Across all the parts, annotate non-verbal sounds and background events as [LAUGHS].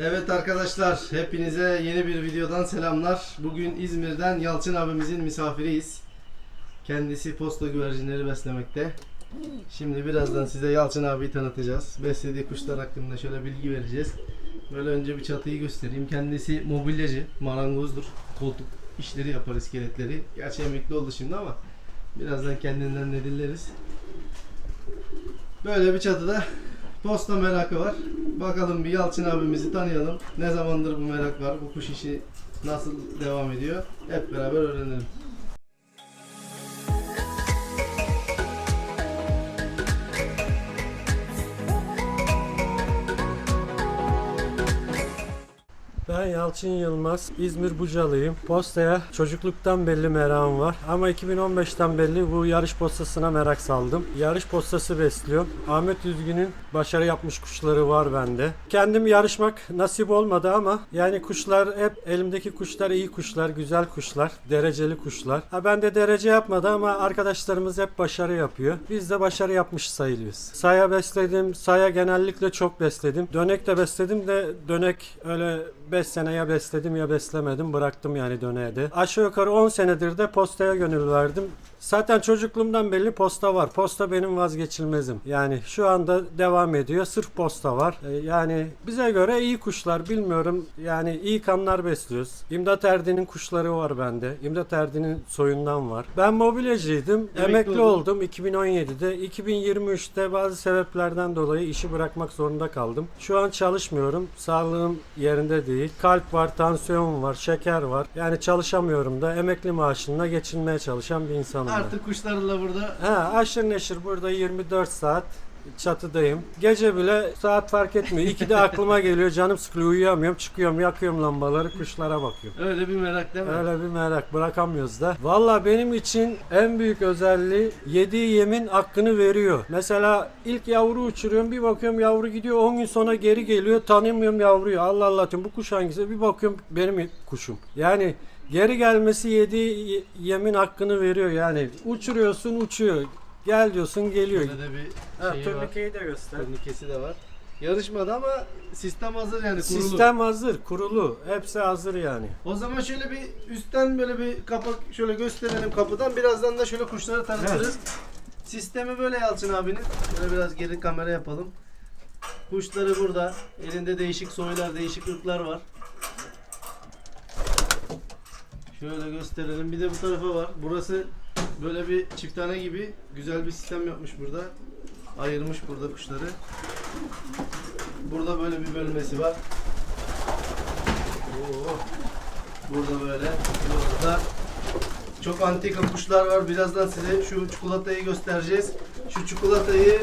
Evet arkadaşlar, hepinize yeni bir videodan selamlar. Bugün İzmir'den Yalçın abimizin misafiriyiz. Kendisi posta güvercinleri beslemekte. Şimdi birazdan size Yalçın abiyi tanıtacağız. Beslediği kuşlar hakkında şöyle bilgi vereceğiz. Böyle önce bir çatıyı göstereyim. Kendisi mobilyacı, marangozdur. Koltuk işleri yapar, iskeletleri. Gerçi emekli oldu şimdi ama birazdan kendinden de dinleriz. Böyle bir çatıda posta merakı var. Bakalım bir Yalçın abimizi tanıyalım. Ne zamandır bu merak var? Bu kuş işi nasıl devam ediyor? Hep beraber öğrenelim. Ben Yalçın Yılmaz, İzmir Bucalıyım. Postaya çocukluktan belli merakım var. Ama 2015'ten belli bu yarış postasına merak saldım. Yarış postası besliyorum. Ahmet Üzgün'ün başarı yapmış kuşları var bende. Kendim yarışmak nasip olmadı ama yani kuşlar hep elimdeki kuşlar iyi kuşlar, güzel kuşlar, dereceli kuşlar. Ha ben de derece yapmadı ama arkadaşlarımız hep başarı yapıyor. Biz de başarı yapmış sayılıyoruz. Saya besledim. Saya genellikle çok besledim. Dönek de besledim de dönek öyle 5 sene ya besledim ya beslemedim. Bıraktım yani döneğe de. Aşağı yukarı 10 senedir de postaya gönül verdim. Zaten çocukluğumdan belli posta var. Posta benim vazgeçilmezim. Yani şu anda devam ediyor. Sırf posta var. Ee, Yani bize göre iyi kuşlar bilmiyorum. Yani iyi kanlar besliyoruz. İmdat Erdi'nin kuşları var bende. İmdat Erdi'nin soyundan var. Ben mobilyacıydım. Emekli Emekli, oldun. oldum 2017'de. 2023'te bazı sebeplerden dolayı işi bırakmak zorunda kaldım. Şu an çalışmıyorum. Sağlığım yerinde değil. Kalp var, tansiyon var, şeker var. Yani çalışamıyorum da emekli maaşına geçinmeye çalışan bir insanım. Ben. Artık kuşlarla burada Ha, aşırı neşir burada 24 saat çatıdayım. Gece bile saat fark etmiyor. İkide aklıma geliyor canım sıkılıyor uyuyamıyorum. Çıkıyorum yakıyorum lambaları kuşlara bakıyorum. öyle bir merak değil mi? Öyle bir merak bırakamıyoruz da. Valla benim için en büyük özelliği yediği yemin hakkını veriyor. Mesela ilk yavru uçuruyorum bir bakıyorum yavru gidiyor 10 gün sonra geri geliyor tanımıyorum yavruyu. Allah Allah diyorum bu kuş hangisi bir bakıyorum benim kuşum. Yani geri gelmesi yediği ye- yemin hakkını veriyor yani. Uçuruyorsun uçuyor. Gel diyorsun geliyor. Böyle de bir Ha, şeyi var. turnikeyi de göster. Turnikesi de var. Yarışmadı ama sistem hazır yani kurulu. Sistem hazır, kurulu. Hepsi hazır yani. O zaman şöyle bir üstten böyle bir kapak şöyle gösterelim kapıdan. Birazdan da şöyle kuşları tanıtırız. Sistemi böyle Yalçın abinin. Böyle biraz geri kamera yapalım. Kuşları burada. Elinde değişik soylar, değişik ırklar var. Şöyle gösterelim. Bir de bu tarafa var. Burası böyle bir çiftane gibi güzel bir sistem yapmış burada. Ayırmış burada kuşları. Burada böyle bir bölmesi var. Oo. Burada böyle. Burada çok antika kuşlar var. Birazdan size şu çikolatayı göstereceğiz. Şu çikolatayı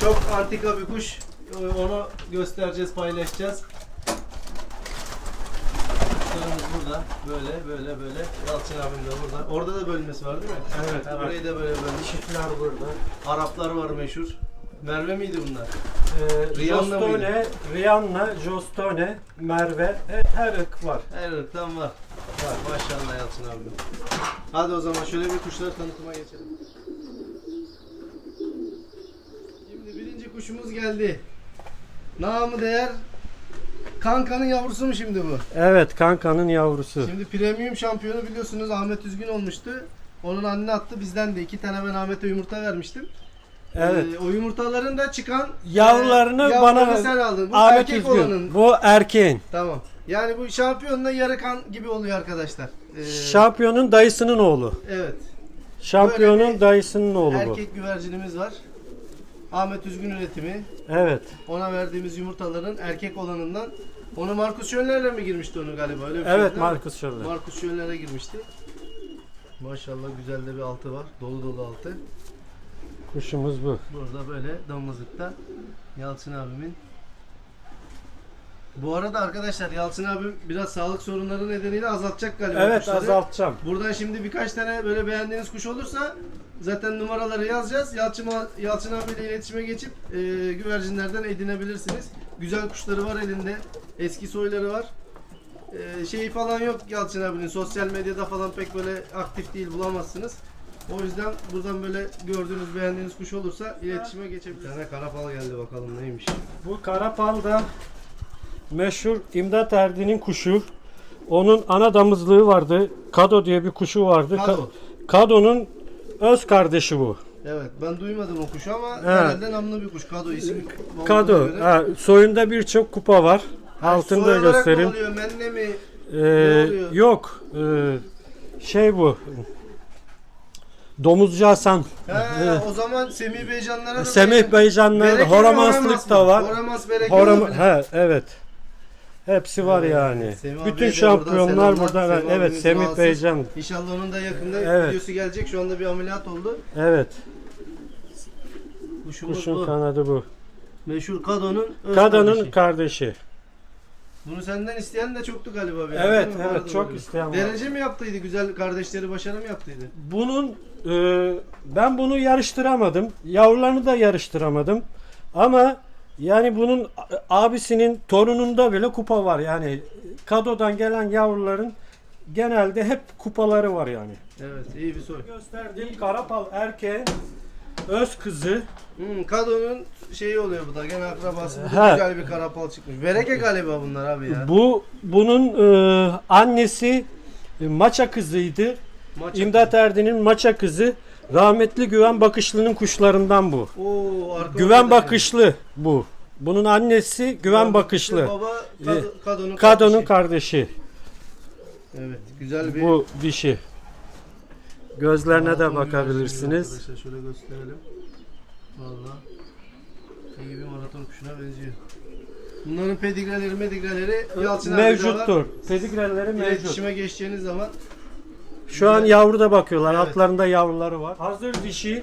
çok antika bir kuş. Ee, Onu göstereceğiz, paylaşacağız. Kuşlarımız burada. Böyle, böyle, böyle. Yalçın abim de burada. Orada da bölmesi var değil mi? Evet, Ha, evet. Burayı da böyle bölmüş. Çiftler burada. Araplar var meşhur. Merve miydi bunlar? Ee, Rihanna Jostone, Rihanna, Jostone, Merve he- her ırk var. Her ırktan var. Var maşallah Yalçın abi. Hadi o zaman şöyle bir kuşları tanıtıma geçelim. Şimdi birinci kuşumuz geldi. Namı değer Kanka'nın yavrusu mu şimdi bu? Evet kankanın yavrusu. Şimdi premium şampiyonu biliyorsunuz Ahmet Üzgün olmuştu. Onun anne attı bizden de iki tane ben Ahmet'e yumurta vermiştim. Evet. Ee, o yumurtaların da çıkan Yavrularını e, bana sen aldın. Bu Ahmet erkek Üzgün. olanın. Bu erkeğin. Tamam. Yani bu şampiyonla yarı kan gibi oluyor arkadaşlar. Ee, Şampiyonun dayısının oğlu. Evet. Şampiyonun dayısının oğlu bu. Erkek güvercinimiz var. Ahmet Üzgün üretimi. Evet. Ona verdiğimiz yumurtaların erkek olanından. Onu Markus Schönler'le mi girmişti onu galiba? Öyle bir şey Evet? Markus Schöller. Markus Schönler'e girmişti. Maşallah güzel de bir altı var. Dolu dolu altı. Kuşumuz bu. Burada böyle damızlıkta Yalçın abimin. Bu arada arkadaşlar Yalçın abim biraz sağlık sorunları nedeniyle azaltacak galiba Evet kuşları. azaltacağım. Buradan şimdi birkaç tane böyle beğendiğiniz kuş olursa zaten numaraları yazacağız. Yalçın, Yalçın abiyle iletişime geçip e, güvercinlerden edinebilirsiniz. Güzel kuşları var elinde. Eski soyları var. E, şeyi falan yok Yalçın abinin. Sosyal medyada falan pek böyle aktif değil bulamazsınız. O yüzden buradan böyle gördüğünüz beğendiğiniz kuş olursa iletişime geçebilirsiniz. Bir tane karapal geldi bakalım neymiş. Bu karapal da meşhur İmdat Erdi'nin kuşu. Onun ana damızlığı vardı. Kado diye bir kuşu vardı. Ka- Kado. Kado'nun öz kardeşi bu. Evet ben duymadım o kuşu ama Evet. herhalde namlı bir kuş. Kado ismi. Kado. Ha, soyunda birçok kupa var. Altında Soy olarak göstereyim. oluyor, menne mi? Ee, oluyor? yok. Ee, şey bu. Domuzcu Hasan. He, o zaman Semih Beycanlara da Semih Beycanlar, Bereke mi, Horamanslık da var. Horamas bereke Horam he evet. Hepsi var Evet, yani. Semih abiye Bütün de şampiyonlar buradan burada. selamlar. Evet, Semih abimiz Semih rahatsız. Beycan. İnşallah onun da yakında Evet. videosu gelecek. Şu anda bir ameliyat oldu. Evet. Kuşumuz Kuşun bu. kanadı bu. Meşhur Kado'nun öz Kadının kardeşi. kardeşi. Bunu senden isteyen de çoktu galiba. bir Evet, değil mi? evet, Vardı çok böyle. isteyen var. Derece mi yaptıydı? Güzel kardeşleri başarı mı yaptıydı? Bunun e, ben bunu yarıştıramadım. Yavrularını da yarıştıramadım. Ama yani bunun abisinin torununda bile kupa var. Yani Kado'dan gelen yavruların genelde hep kupaları var yani. Evet, iyi bir soru. Gösterdiğim Karapal erkeğin öz kızı. Hmm, Kado'nun şeyi oluyor bu da. Gene akrabası. Bu He. da güzel bir karapal çıkmış. Bereke galiba bunlar abi ya. Bu bunun e, annesi e, maça kızıydı. Maç İmdat Erdi'nin maça kızı. Rahmetli Güven Bakışlı'nın kuşlarından bu. Oo, arka Güven Bakışlı bu. Bunun annesi Güven Bakışlı. Baba Kado, Kado'nun Kado'nun kardeşi. kardeşi. Evet, güzel bir Bu dişi. Gözlerine de Maraton bakabilirsiniz. Arkadaşlar şöyle gösterelim. Valla iyi bir maraton kuşuna benziyor. Bunların pedigreleri medigreleri Yalçın Mevcuttur. Pedigreleri mevcut. İletişime geçeceğiniz zaman Şu an yavru da bakıyorlar. Evet. Altlarında yavruları var. Hazır dişi.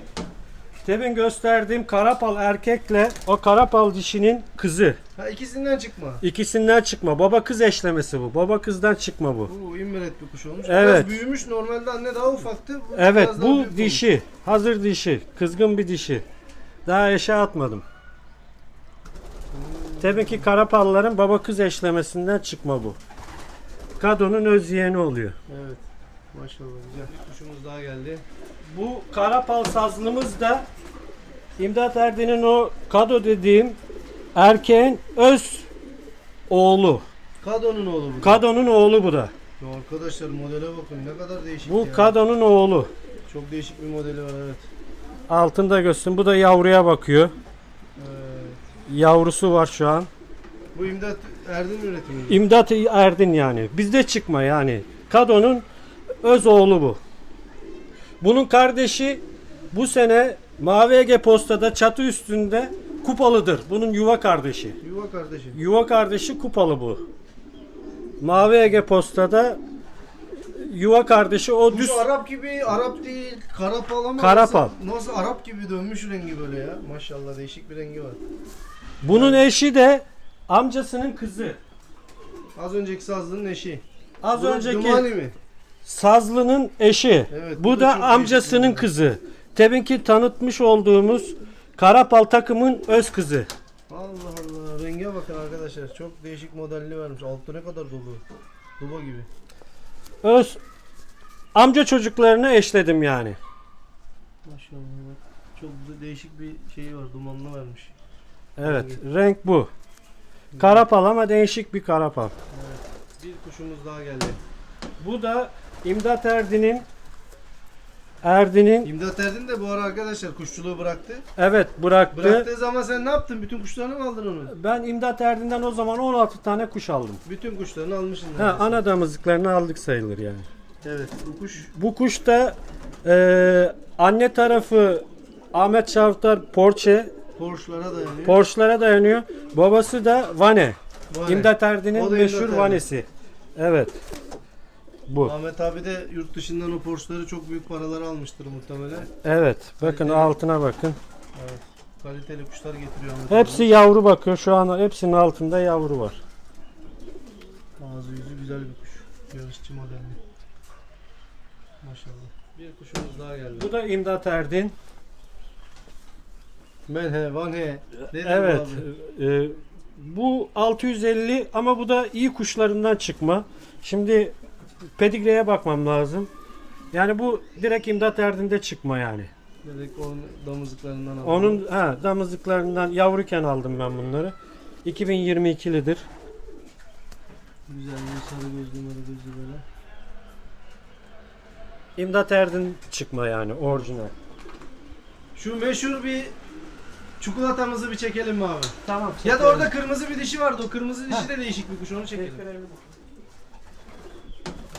Demin gösterdiğim karapal erkekle o karapal dişinin kızı. ha ikisinden çıkma. İkisinden çıkma. Baba kız eşlemesi bu. Baba kızdan çıkma bu. Bu immeret bir kuş olmuş. Evet. Biraz büyümüş normalde anne daha ufaktı. Bu Evet biraz daha bu büyük olmuş. dişi. Hazır dişi. Kızgın bir dişi. Daha eşe atmadım. Tabii ki karapalların baba kız eşlemesinden çıkma bu. Kado'nun öz yeğeni oluyor. Evet. Maşallah güzel. Bir kuşumuz daha geldi. Bu karapal sazlımız da İmdat Erdi'nin o Kado dediğim erkeğin öz oğlu. Kado'nun oğlu bu. Kado'nun oğlu bu da. Ya arkadaşlar modele bakın ne kadar değişik Bu ya. Kado'nun oğlu. Çok değişik bir modeli var evet. Altında görsün. Bu da yavruya bakıyor. evet. Yavrusu var şu an. Bu imdat Erdin üretimi. İmdat Erdin yani. Bizde çıkma yani. Kado'nun öz oğlu bu. Bunun kardeşi bu sene Mavi Ege Posta'da çatı üstünde kupalıdır. Bunun yuva kardeşi. Yuva kardeşi. Yuva kardeşi kupalı bu. Mavi Ege Posta'da yuva kardeşi o düz Arap gibi, Arap değil, karapal ama Karapal. Nasıl, nasıl Arap gibi dönmüş rengi böyle ya. Maşallah değişik bir rengi var. bunun eşi de amcasının kızı. Az önceki sazlının eşi. Az Bu önceki Dumani mi? Sazlı'nın eşi. Evet, bu, bu da da amcasının kızı. Teminki tanıtmış olduğumuz Karapal takımın öz kızı. Allah Allah renge bakın arkadaşlar. Çok değişik modelli vermiş. Altı ne kadar dolu. Duba gibi. Öz amca çocuklarını eşledim yani. Maşallah bak. Çok da değişik bir şeyi var. Dumanlı vermiş. Evet, renk bu. Karapal ama değişik bir karapal. Bir kuşumuz daha geldi. Bu da İmdat Erdin'in Erdin'in İmdat Erdin de bu ara arkadaşlar kuşçuluğu bıraktı. evet bıraktı. Bıraktığı zaman sen ne yaptın? Bütün kuşlarını mı aldın onu? Ben İmdat Erdin'den o zaman 16 tane kuş aldım. Bütün kuşlarını almışsın. Ha, neredeyse. ana damızlıklarını aldık sayılır yani. Evet bu kuş Bu kuş da e, anne tarafı Ahmet Çavtar Porçe, Porsche'lara dayanıyor. Porsche'lara dayanıyor. Babası da Vane. Vay. İmdat O Erdin'in meşhur Erdin. Vanesi. Evet. Bu. Ahmet abi de yurt dışından o Porsche'ları çok büyük paralar almıştır muhtemelen. Evet. Bakın Kaliteli. altına bakın. Evet. Kaliteli kuşlar getiriyor Ahmet Hepsi yavru bakıyor. Şu an hepsinin altında yavru var. abi. Ağzı yüzü güzel bir kuş. Yarışçı modelli. Maşallah. Bir kuşumuz daha geldi. Bu da İmdat Erdin. Men he, van he. Ne Evet. abi? e, bu 650 ama bu da iyi kuşlarından çıkma. Şimdi pedigreye bakmam lazım. Yani bu direkt İmdat Erdin'de çıkma yani. Dedik onun damızlıklarından aldım. Onun ha, damızlıklarından yavruken aldım ben bunları. 2022'lidir. Güzel bir sarı gözlü marı gözlü böyle. İmdat Erdin çıkma yani orijinal. Şu meşhur bir çikolatamızı bir çekelim mi abi? Tamam. Ya da orada kırmızı bir dişi vardı. O kırmızı dişi de değişik bir kuş. Onu çekelim.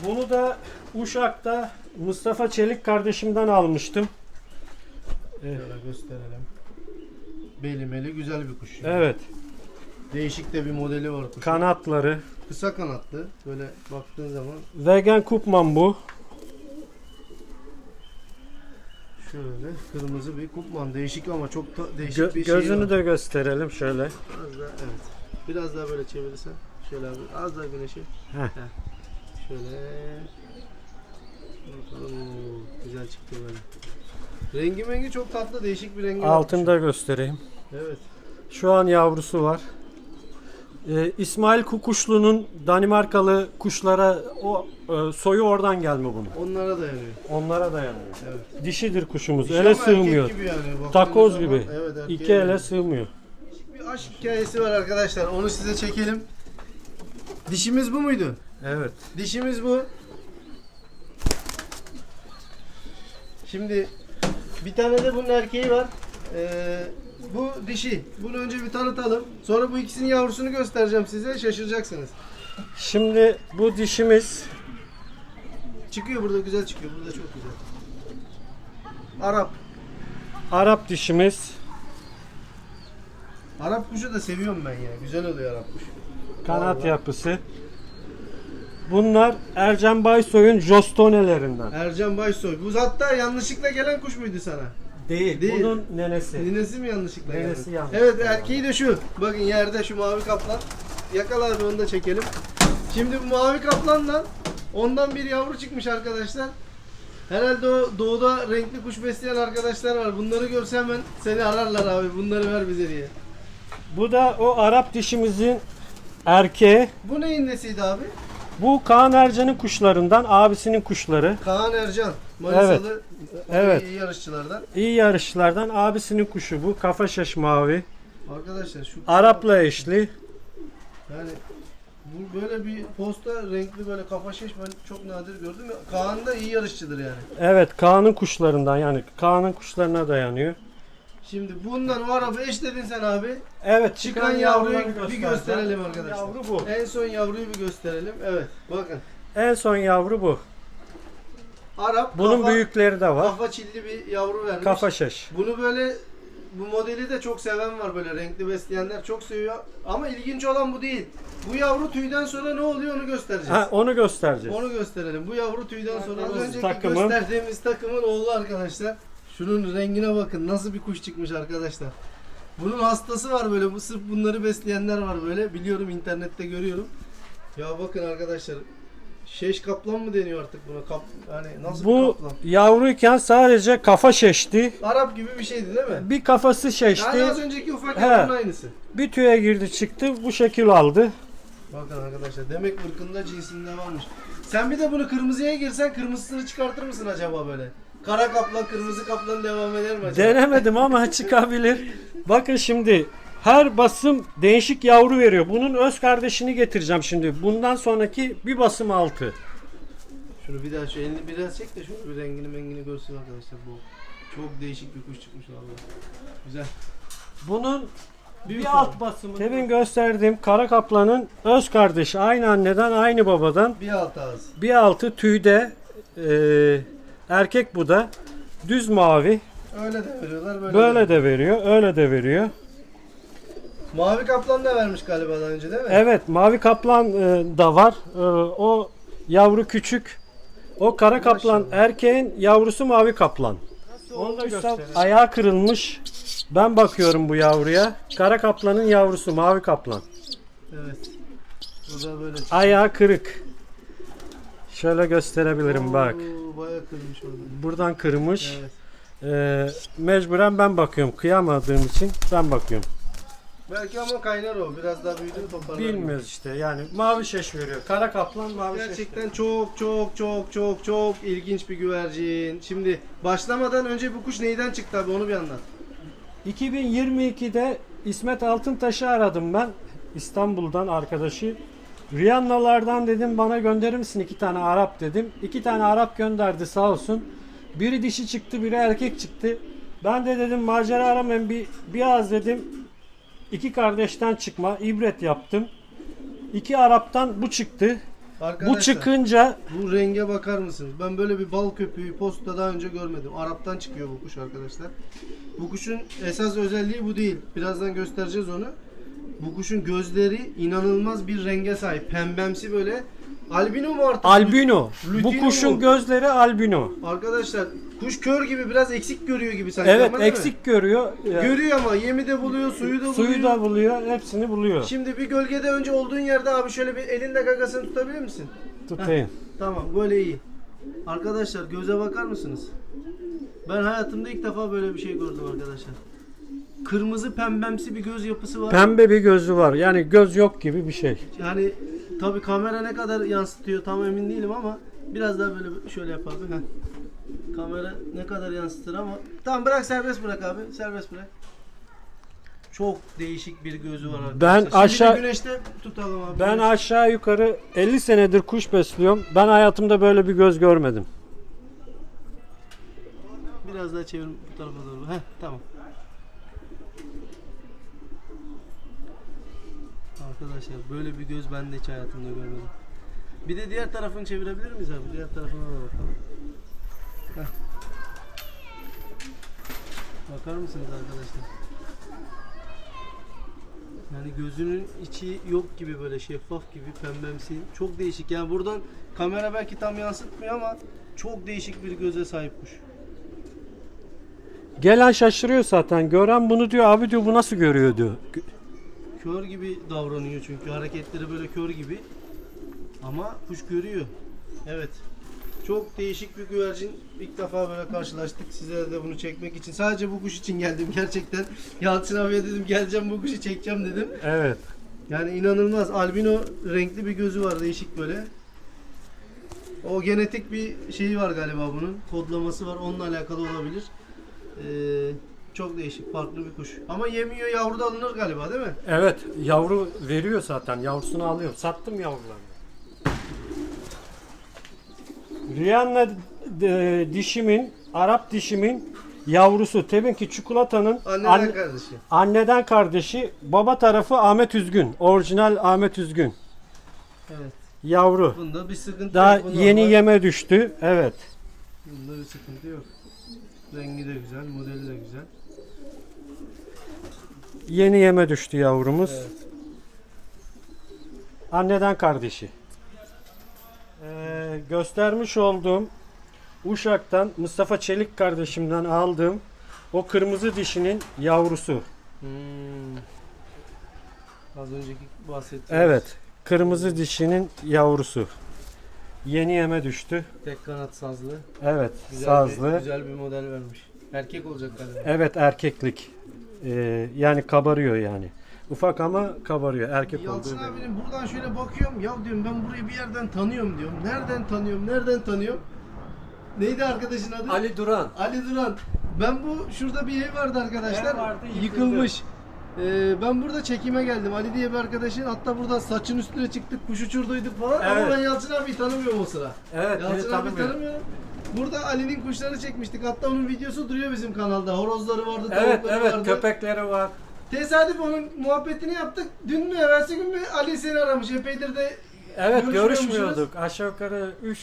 Bunu da Uşak'ta Mustafa Çelik kardeşimden almıştım. Şöyle gösterelim. Belimeli güzel bir kuş. Evet. Değişik de bir modeli var kuşun. Kanatları. Kısa kanatlı. Böyle baktığın zaman Vegan Kupman bu. şöyle kırmızı bir kupman. Değişik ama çok da değişik Gö- bir şey gözünü var. de gösterelim şöyle. Biraz daha evet. Biraz daha böyle çevirirsen. Şöyle abi az daha güneşi. Heh. Heh. Şöyle. Bakalım. Oo, Güzel çıktı böyle. Rengi mengi çok tatlı değişik bir rengi var Altını da göstereyim. Evet. Şu an yavrusu var. Ee, İsmail Kukuşlu'nun Danimarkalı kuşlara o e, soyu oradan gelme bunun. Onlara dayanıyor. Onlara dayanıyor. Evet. Dişidir kuşumuz. Dişi ele ama erkek sığmıyor. Gibi yani. Baktığınız Takoz zaman- gibi. Evet, erkeğe İki ele benziyor. sığmıyor. Bir aşk hikayesi var arkadaşlar. Onu size çekelim. Dişimiz bu muydu? Evet. Dişimiz bu. Şimdi bir tane de bunun erkeği var. Ee, bu dişi. Bunu önce bir tanıtalım. Sonra bu ikisinin yavrusunu göstereceğim size. Şaşıracaksınız. Şimdi bu dişimiz Çıkıyor burada güzel çıkıyor. Burada çok güzel. Arap. Arap dişimiz. Arap kuşu da seviyorum ben ya. Güzel oluyor Arap kuşu. Kanat Vallahi. yapısı. Bunlar Ercan Baysoy'un Jostonelerinden. Ercan Baysoy. Bu hatta yanlışlıkla gelen kuş muydu sana? Değil. Değil. Bunun nenesi. Ninesi mi yanlışlıkla Ninesi geldi? yanlış. Evet erkeği de şu. Bakın yerde şu mavi kaplan. Yakala abi onu da çekelim. Şimdi bu mavi kaplanla ondan bir yavru çıkmış arkadaşlar. Herhalde o doğuda renkli kuş besleyen arkadaşlar var. Bunları görse hemen seni ararlar abi. Bunları ver bize diye. Bu da o Arap dişimizin erkeği. Bu neyin nesiydi abi? Bu Kaan Ercan'ın kuşlarından, abisinin kuşları. Kaan Ercan. Manisalı Evet. iyi yarışçılardan. İyi yarışlardan abisinin kuşu bu. Kafa şaş mavi. Arkadaşlar şu Arap'la eşli. Yani bu böyle bir posta renkli böyle kafa şiş ben çok nadir gördüm. Kaan da iyi yarışçıdır yani. Evet Kaan'ın kuşlarından yani Kaan'ın kuşlarına dayanıyor. Şimdi bundan o araba eşledin sen abi. Evet Çıkan yavruyu yavruları bir gösterelim arkadaşlar. Yavru bu. En son yavruyu bir gösterelim. Evet bakın. En son yavru bu. Arap Bunun kafa, büyükleri de var. kafa çilli bir yavru vermiş. Kafa şaş. Bunu böyle bu modeli de çok seven var böyle renkli besleyenler çok seviyor. Ama ilginç olan bu değil. Bu yavru tüyden sonra ne oluyor onu göstereceğiz. Ha, onu göstereceğiz. Onu gösterelim. Bu yavru tüyden sonra az önceki takımın. gösterdiğimiz takımın oğlu arkadaşlar. Şunun rengine bakın. Nasıl bir kuş çıkmış arkadaşlar. Bunun hastası var böyle. Sırf bunları besleyenler var böyle. Biliyorum internette görüyorum. Ya bakın arkadaşlar. Şeş kaplan mı deniyor artık buna? Kap, hani nasıl bir Bu kaplan? yavruyken sadece kafa şeşti. Arap gibi bir şeydi değil mi? Bir kafası şeşti. Yani az önceki ufak yavrunun aynısı. Bir tüye girdi çıktı. Bu şekil aldı. Bakın arkadaşlar demek ırkında cinsinde varmış. Sen bir de bunu kırmızıya girsen kırmızısını çıkartır mısın acaba böyle? Kara kaplan, kırmızı kaplan devam eder mi acaba? Denemedim ama [LAUGHS] çıkabilir. Bakın şimdi her basım değişik yavru veriyor. Bunun öz kardeşini getireceğim şimdi. Bundan sonraki bir basım altı. Şunu bir daha şu elini biraz çek de şunu bir rengini mengini görsün arkadaşlar bu. Çok değişik bir kuş çıkmış vallahi. Güzel. Bunun Bir, bir alt basımı. Demin gösterdiğim kara kaplanın öz kardeşi. Aynı anneden aynı babadan. bir alt ağız. Bir altı tüyde eee, erkek bu da. Düz mavi. Öyle de veriyorlar böyle. Böyle de. veriyor. Öyle de veriyor. Mavi kaplan da vermiş galiba daha önce değil mi? Evet mavi kaplan e, da var. E, o yavru küçük. O kara kaplan erkeğin yavrusu mavi kaplan. Onu da gösterelim. Ayağı kırılmış. Ben bakıyorum bu yavruya. Kara kaplanın yavrusu mavi kaplan. Evet. Bu da böyle. Ayağı kırık. Şöyle gösterebilirim bak. Bayağı kırmış orada. Buradan kırmış. Evet. E, mecburen ben bakıyorum. Kıyamadığım için ben bakıyorum. Belki ama kaynar o. Biraz daha büyüdü toparlar. Bilmiyoruz işte yani mavi şeş veriyor. Kara kaplan mavi şeş. Gerçekten çok çok çok çok çok ilginç bir güvercin. Şimdi başlamadan önce bu kuş neyden çıktı abi onu bir anlat. 2022'de İsmet Altıntaş'ı aradım ben. İstanbul'dan arkadaşı. Riyannalardan dedim bana gönderir misin iki tane Arap dedim. İki tane Arap gönderdi sağ olsun. Biri dişi çıktı biri erkek çıktı. Ben de dedim macera aramayın bir biraz dedim iki kardeşten çıkma ibret yaptım. İki Arap'tan bu çıktı. Arkadaşlar, Bu çıkınca Bu renge bakar mısınız? Ben böyle bir bal köpüğü posta daha önce görmedim. Arap'tan çıkıyor bu kuş arkadaşlar. Bu kuşun esas özelliği bu değil. Birazdan göstereceğiz onu. Bu kuşun gözleri inanılmaz bir renge sahip. Pembemsi böyle. Albino mu artık? albino. Bu Lutino kuşun mu? gözleri albino. Arkadaşlar kuş kör gibi biraz eksik görüyor gibi sanki. Evet ama değil mi? eksik görüyor. Görüyor ama yemi de buluyor, suyu da buluyor. Suyu da buluyor, hepsini buluyor. Şimdi bir gölgede önce olduğun yerde abi şöyle bir elinde gagasını tutabilir misin? Tutayım. Tamam böyle iyi. Arkadaşlar göze bakar mısınız? Ben hayatımda ilk defa böyle bir şey gördüm arkadaşlar. Kırmızı pembemsi bir göz yapısı var. Pembe bir gözü var. Yani göz yok gibi bir şey. Yani tabi kamera ne kadar yansıtıyor tam emin değilim ama biraz daha böyle şöyle yapalım. Heh. Kamera ne kadar yansıtır ama tamam bırak serbest bırak abi serbest bırak. Çok değişik bir gözü var arkadaşlar. Ben Şimdi aşağı- güneşte tutalım abi. Ben aşağı yukarı 50 senedir kuş besliyorum. Ben hayatımda böyle bir göz görmedim. Biraz daha çevir bu tarafa doğru. Heh tamam. Arkadaşlar böyle bir göz ben de hiç hayatımda görmedim. Bir de diğer tarafını çevirebilir miyiz abi? Diğer tarafına da bakalım. Heh. Bakar mısınız arkadaşlar? Yani gözünün içi yok gibi böyle şeffaf gibi pembemsi. Çok değişik. Yani buradan kamera belki tam yansıtmıyor ama çok değişik bir göze sahip. Gelen şaşırıyor zaten. Gören bunu diyor abi diyor bu nasıl görüyor diyor. Kör gibi davranıyor çünkü hareketleri böyle kör gibi. Ama kuş görüyor. Evet. Çok değişik bir güvercin. İlk defa böyle karşılaştık. Size de bunu çekmek için. Sadece bu kuş için geldim gerçekten. Yalçın abiye dedim geleceğim bu kuşu çekeceğim dedim. Evet. Yani inanılmaz. Albino renkli bir gözü var değişik böyle. O genetik bir şeyi var galiba bunun. Kodlaması var. Onunla alakalı olabilir. Ee, çok değişik. Farklı bir kuş. Ama yemiyor yavru da alınır galiba değil mi? Evet yavru veriyor zaten. Yavrusunu alıyor. Sattım yavrularını. Rihanna e, dişimin, Arap dişimin yavrusu. Tabii ki çikolatanın Anneden anne- kardeşi. anneden kardeşi. Baba tarafı Ahmet Üzgün. Orijinal Ahmet Üzgün. Evet. Yavru. Bunda bir sıkıntı Daha yok. Bu yeni normal. yeme düştü. Evet. Bunda bir sıkıntı yok. Rengi de güzel, modeli de güzel. Yeni yeme düştü yavrumuz. Evet. Anneden kardeşi. Ee, göstermiş olduğum Uşak'tan Mustafa Çelik kardeşimden aldığım o kırmızı dişinin yavrusu. Hmm. Az önceki bahsettiğimiz Evet. Kırmızı dişinin yavrusu. Yeni yeme düştü. tek kanat sazlı. Evet. Güzel sazlı. Bir, güzel bir model vermiş. Erkek olacak galiba. Evet erkeklik. Ee, yani kabarıyor yani. Ufak ama kabarıyor. Erkek Yalçın olduğu belli. abinin buradan şöyle bakıyorum. Ya diyorum ben burayı bir yerden tanıyorum diyorum. Nereden tanıyorum? Nereden tanıyorum? Neydi arkadaşın adı? Ali Duran. Ali Duran. Ben bu şurada bir ev vardı arkadaşlar. Ev vardı, yıkıldı. yıkılmış. Ee, ben burada çekime geldim. Ali diye bir arkadaşın. Hatta burada saçın üstüne çıktık, kuş uçurduyduk falan. Ama Evet. ben Yalçın abiyi tanımıyorum o sıra. Evet, beni Yalçın abi tanımıyorum. tanımıyorum. Burada Ali'nin kuşlarını çekmiştik. Hatta onun videosu duruyor bizim kanalda. Horozları vardı, Evet tavukları evet vardı. köpekleri var. Tesadüf onun muhabbetini yaptık. Dün mü evvelsi gün mü Ali seni aramış. Epeydir de Evet görüşmüyorduk. Aşağı yukarı 3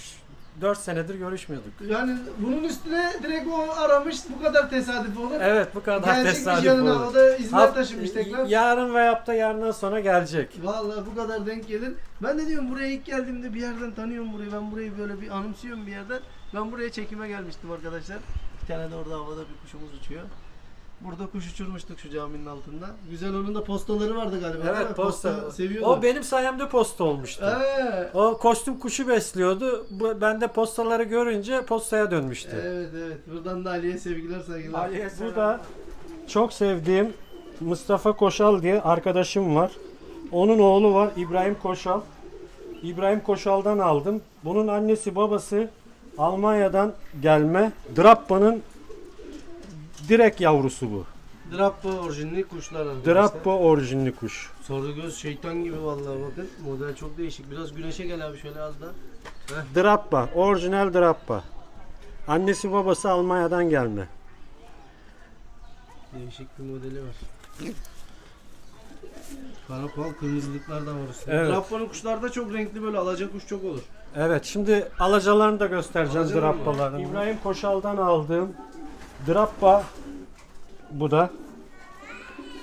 4 senedir görüşmüyorduk. yani bunun üstüne direkt o aramış. Bu kadar tesadüf olur. Evet bu kadar Gelecekmiş tesadüf yanına. oldu. O da İzmir'e Haft- taşınmış tekrar. Yarın veyahut da yarından sonra gelecek. Vallahi bu kadar denk gelir. Ben de diyorum buraya ilk geldiğimde bir yerden tanıyorum burayı. Ben burayı böyle bir anımsıyorum bir yerden. Ben buraya çekime gelmiştim arkadaşlar. Bir tane de orada havada bir kuşumuz uçuyor. Burada kuş uçurmuştuk şu caminin altında. Güzel onun da postaları vardı galiba. Evet posta. seviyorlar. O benim sayemde posta olmuştu. Ee, O kostüm kuşu besliyordu. Ben de postaları görünce postaya dönmüştü. Evet evet. Buradan da Ali'ye sevgiler saygılar. Bu da çok sevdiğim Mustafa Koşal diye arkadaşım var. Onun oğlu var İbrahim Koşal. İbrahim Koşal'dan aldım. Bunun annesi babası Almanya'dan gelme. Drappa'nın direkt yavrusu bu. Drappa orijinli kuşlar arkadaşlar. Drappa orijinli kuş. Sarı göz şeytan gibi vallahi bakın. Model çok değişik. Biraz güneşe gel abi şöyle az da. Drappa, orijinal Drappa. Annesi babası Almanya'dan gelme. Değişik bir modeli var. Karakol kırmızılıklar da var üstünde. Evet. Drappa'nın kuşlarda çok renkli böyle alaca kuş çok olur. Evet şimdi alacalarını da göstereceğim Alacalı mı? Drappa'larını. İbrahim Koşal'dan aldığım Drappa bu da.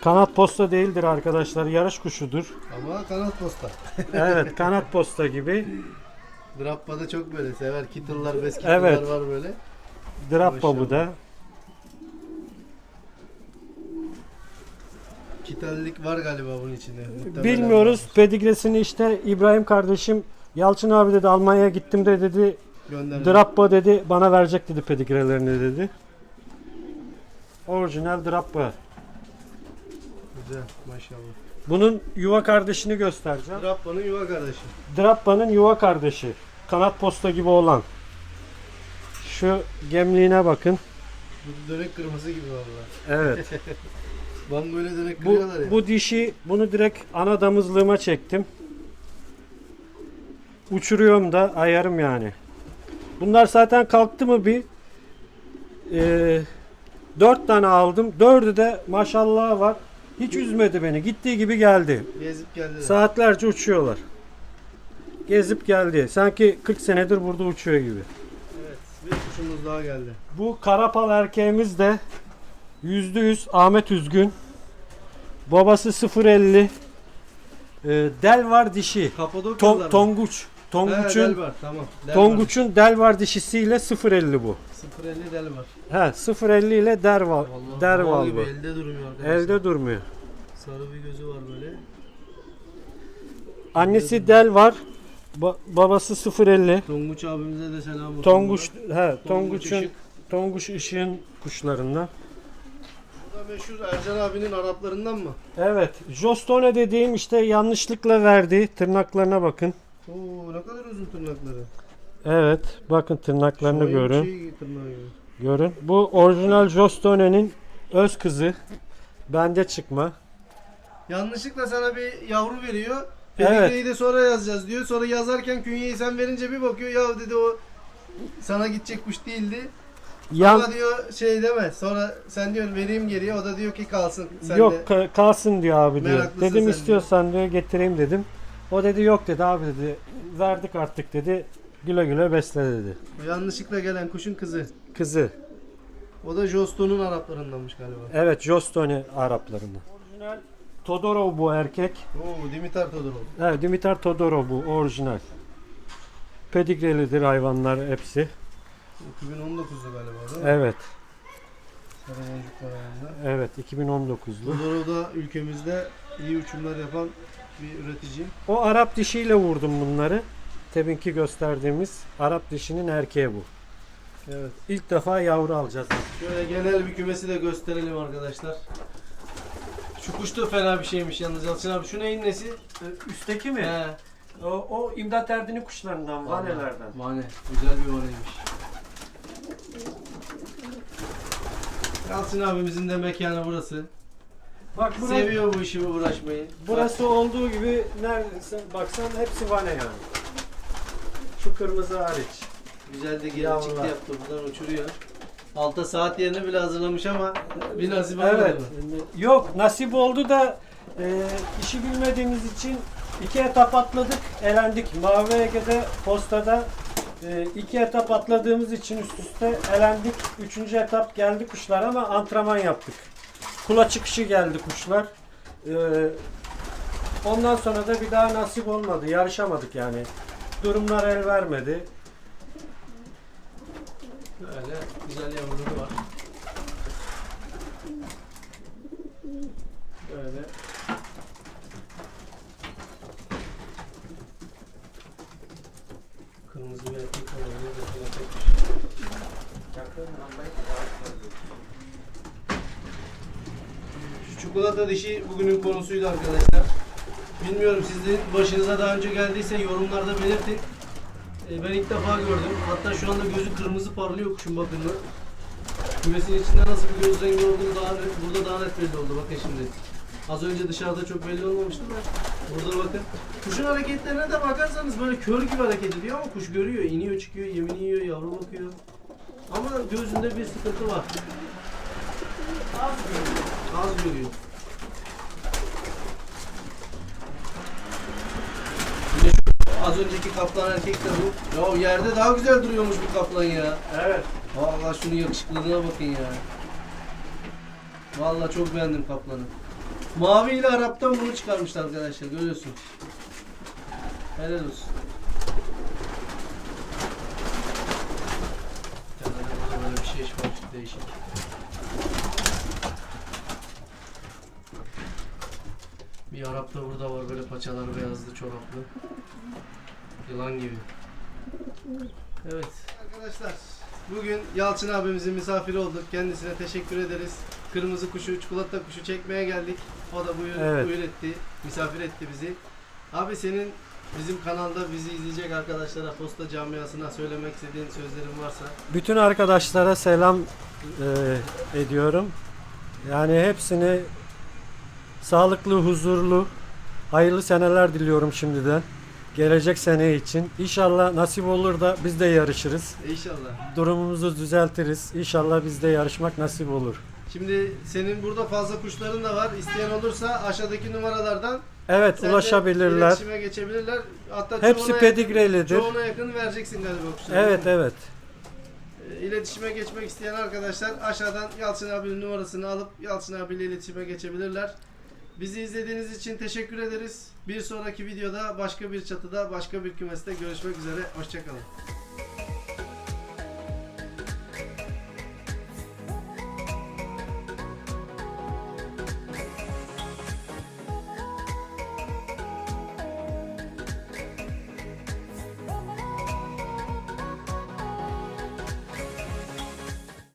Kanat posta değildir arkadaşlar. Yarış kuşudur. Ama kanat posta. [LAUGHS] Evet kanat posta gibi. Drappa'da çok böyle sever. Kittle'lar, best kittle'lar Evet. var böyle. Drappa bu da. Kitlelik var galiba bunun içinde. Muhtemelen Bilmiyoruz. Pedigresini işte İbrahim kardeşim Yalçın abi dedi Almanya'ya gittim de dedi Gönderdim. Drappa dedi bana verecek dedi pedigrelerini dedi. Orijinal Drappa. Güzel maşallah. Bunun yuva kardeşini göstereceğim. Drappa'nın yuva kardeşi. Drappa'nın yuva kardeşi. Kanat posta gibi olan. Şu gemliğine bakın. Bu dönek kırmızı gibi vallahi. Evet. [LAUGHS] Van böyle dönek bu, kırıyorlar ya. bu dişi bunu direkt ana damızlığıma çektim. Uçuruyorum da ayarım yani. Bunlar zaten kalktı mı bir e, dört tane aldım. Dördü de maşallah var. Hiç üzmedi beni. Gittiği gibi geldi. Gezip geldiler. Saatlerce uçuyorlar. Gezip geldi. Sanki 40 senedir burada uçuyor gibi. evet. Bir kuşumuz daha geldi. Bu karapal erkeğimiz de %100 Ahmet Üzgün. Babası 050. Ee, del var dişi. Kapadokyalılar To- mı? Tonguç. Tonguç'un del var tamam. Del Tonguç'un del var dişisiyle 050 bu. var. 050 del var. He 050 ile der var. Der var bu. elde durmuyor arkadaşlar. Elde durmuyor. Sarı bir gözü var böyle. Annesi del var. Ba- babası 050. Tonguç abimize de selam olsun. Tonguç he Tonguç Tonguç'un Işık. Tonguç ışığın kuşlarından. Bu da meşhur Ercan abinin Araplarından mı? Evet, Jostone dediğim işte yanlışlıkla verdi. Tırnaklarına bakın. Oo ne kadar uzun tırnakları. Evet, bakın tırnaklarını Şahin görün. Şey tırnağı gibi. Görün. Bu orijinal Jostone'nin öz kızı. Bende çıkma. Yanlışlıkla sana bir yavru veriyor. Evet. Pedigreyi de sonra yazacağız diyor. Sonra yazarken künyeyi sen verince bir bakıyor ya dedi o sana gidecek kuş değildi. Yan Ama diyor şey deme. Sonra sen diyor vereyim geriye o da diyor ki kalsın. Sen yok de ka- kalsın diyor abi diyor. Meraklısın Dedim sen istiyorsan diyor getireyim dedim. O dedi yok dedi abi dedi. Verdik artık dedi. Güle güle besle dedi. yanlışlıkla gelen kuşun kızı. Kızı. O da Joston'un Araplarındanmış galiba. Evet Jostone Araplarından. Orijinal Todorov bu erkek. Oo Dimitar Todorov. Evet Dimitar Todorov bu orijinal. Pedigrelidir hayvanlar hepsi. 2019'da galiba değil mi? Evet. Sarı boncuk var ayağında. Evet 2019'lu. Todorov da ülkemizde iyi uçumlar yapan bir üretici. O Arap dişiyle vurdum bunları. Teminki gösterdiğimiz Arap dişinin erkeği bu. Evet. İlk defa yavru alacağız. Şöyle genel bir kümesi de gösterelim arkadaşlar. Şu kuş da fena bir şeymiş yalnız Yalçın abi. Şu neyin nesi? Üstteki He. O, o imdat erdini kuşlarından, vanelerden. Vane. Güzel bir vaneymiş. Yalçın abimizin de mekanı burası. Bak burası, Seviyor bu işi uğraşmayı. burası olduğu gibi neredeyse baksan hepsi vane yani. Şu kırmızı hariç. Bak, güzel de geri Yavrular. çıktı yaptı. Buradan uçuruyor. Alta saat yerini bile hazırlamış ama bir nasip olmadı Evet. mı? Yok nasip oldu da e, işi bilmediğimiz için iki etap atladık, elendik. Mavi Ege'de postada e, iki etap atladığımız için üst üste elendik. Üçüncü etap geldi kuşlar ama antrenman yaptık. Kula çıkışı geldi kuşlar. E, ondan sonra da bir daha nasip olmadı. Yarışamadık yani. Durumlar el vermedi. Böyle güzel yavruları var. Böyle. Kırmızı bir erkek bir erkek. Şu çikolata dişi bugünün konusuydu arkadaşlar. Bilmiyorum sizin başınıza daha önce geldiyse yorumlarda belirtin. E, ben ilk defa gördüm. Hatta şu anda gözü kırmızı parlıyor kuşun bakımı. Kümesin içinde nasıl bir göz rengi olduğunu daha burada daha net belli oldu. Bakın şimdi. Az önce dışarıda çok belli olmamıştı da. Burada bakın. Kuşun hareketlerine de bakarsanız böyle kör gibi hareket ediyor ama kuş görüyor. iniyor çıkıyor, yemini yiyor, yavru bakıyor. Ama gözünde bir sıkıntı var. Az görüyor. Az görüyor. De şu az önceki kaplan erkek de bu. Ya yerde daha güzel duruyormuş bu kaplan ya. Evet. Vallahi şunun yakışıklılığına bakın ya. Vallahi çok beğendim kaplanı. Mavi ile Arap'tan bunu çıkarmışlar arkadaşlar görüyorsun. Helal olsun. Böyle bir şey var değişik. Bir Arap da burada var böyle paçaları beyazlı çoraplı. Yılan gibi. Evet. Arkadaşlar bugün Yalçın abimizin misafiri olduk. Kendisine teşekkür ederiz. Kırmızı kuşu, çikolata kuşu çekmeye geldik. O da buyur, Evet. buyur etti, misafir etti bizi. Abi senin bizim kanalda bizi izleyecek arkadaşlara, posta camiasına söylemek istediğin sözlerin varsa. Bütün arkadaşlara selam e, ediyorum. Yani hepsini sağlıklı, huzurlu, hayırlı seneler diliyorum şimdiden. Gelecek sene için. İnşallah nasip olur da biz de yarışırız. İnşallah. Durumumuzu düzeltiriz. İnşallah biz de yarışmak nasip olur. Şimdi senin burada fazla kuşların da var. İsteyen olursa aşağıdaki numaralardan Evet ulaşabilirler. iletişime geçebilirler. Hatta Hepsi çoğuna pedigrelidir. Yakın, çoğuna yakın vereceksin galiba kuşları. Evet evet. E, İletişime geçmek isteyen arkadaşlar aşağıdan Yalçın abinin numarasını alıp Yalçın abiyle iletişime geçebilirler. Bizi izlediğiniz için teşekkür ederiz. Bir sonraki videoda başka bir çatıda başka bir kümeste görüşmek üzere. Hoşçakalın.